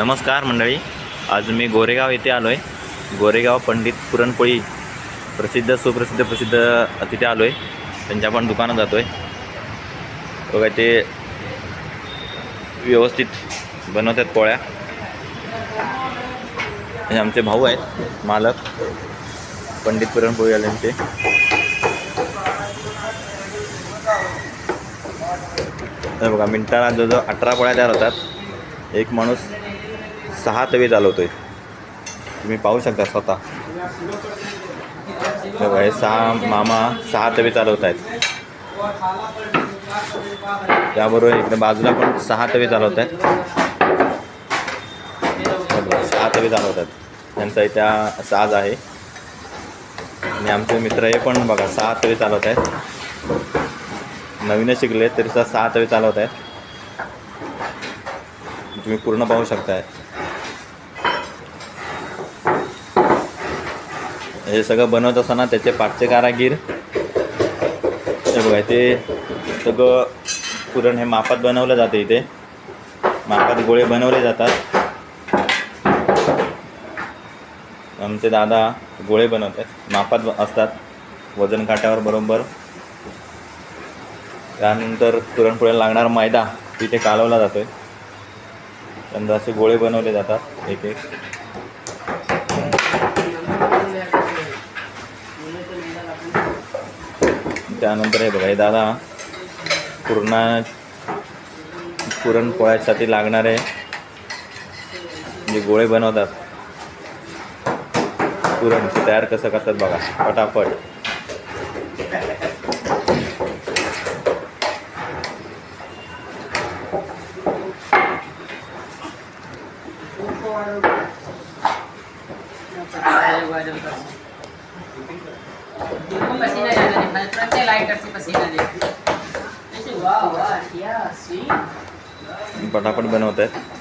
नमस्कार मंडळी. आज मी गोरेगाव येथे आलो आहे गोरेगाव पंडित पुरणपोळी प्रसिद्ध सुप्रसिद्ध प्रसिद्ध तिथे आलो आहे त्यांच्या पण दुकानात जातो आहे बघा ते व्यवस्थित बनवतात पोळ्या. हे आमचे भाऊ आहेत मालक. पंडित पुरणपोळी आल्यांचे बघा मिनिटाला जवळजवळ अठरा पोळ्या तयार होतात. एक माणूस सहा तवे चालवतोय तुम्ही पाहू शकता स्वतः. हे बघा हे सहा मामा सहा तवे चालवत आहेत त्याबरोबर इकडे बाजूला पण सहा तवे चालवत आहेत सहा तवे चालवत आहेत त्यांचा इथे साज आहे. आणि आमचे मित्र हे पण बघा सहा तवे चालवत आहेत नवीनच शिकले तरी सुद्धा सहा तवे चालवत आहेत तुम्ही पूर्ण पाहू शकताय. हे सगळं बनवत असताना त्याचे पाचचे कारागीर. हे बघा ते सगळं पुरण हे मापात बनवलं जाते इथे. मापात गोळे बनवले जातात. आमचे दादा गोळे बनवतात मापात ब- असतात वजन काट्यावर बरोबर. त्यानंतर पुरणपोळ्याला लागणारा मैदा तिथे कालवला जातोय. त्यानंतर असे गोळे बनवले जातात एक एक. त्यानंतर हे बघा हे दादा पूर्ण पुरणपोळ्यासाठी लागणारे जे गोळे बनवतात पुरण तयार कसं करतात बघा पटापट पसीना जाने दे फ्रंट लाइटर से पसीना दे ऐसे वाह वाह क्या सी पटापट बनवत आहेत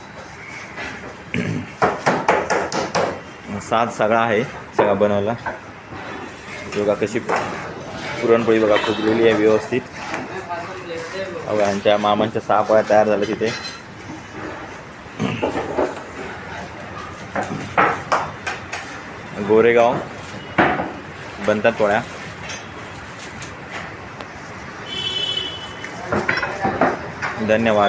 साज सगळा आहे सगळा बनवला. बघा कशी पुरणपोळी बघा फुगलेली आहे व्यवस्थित. बघा यांच्या मामांच्या सहा पोळ्या तयार झाल्या तिथे. गोरेगाव. बनतात पोळ्या. धन्यवाद.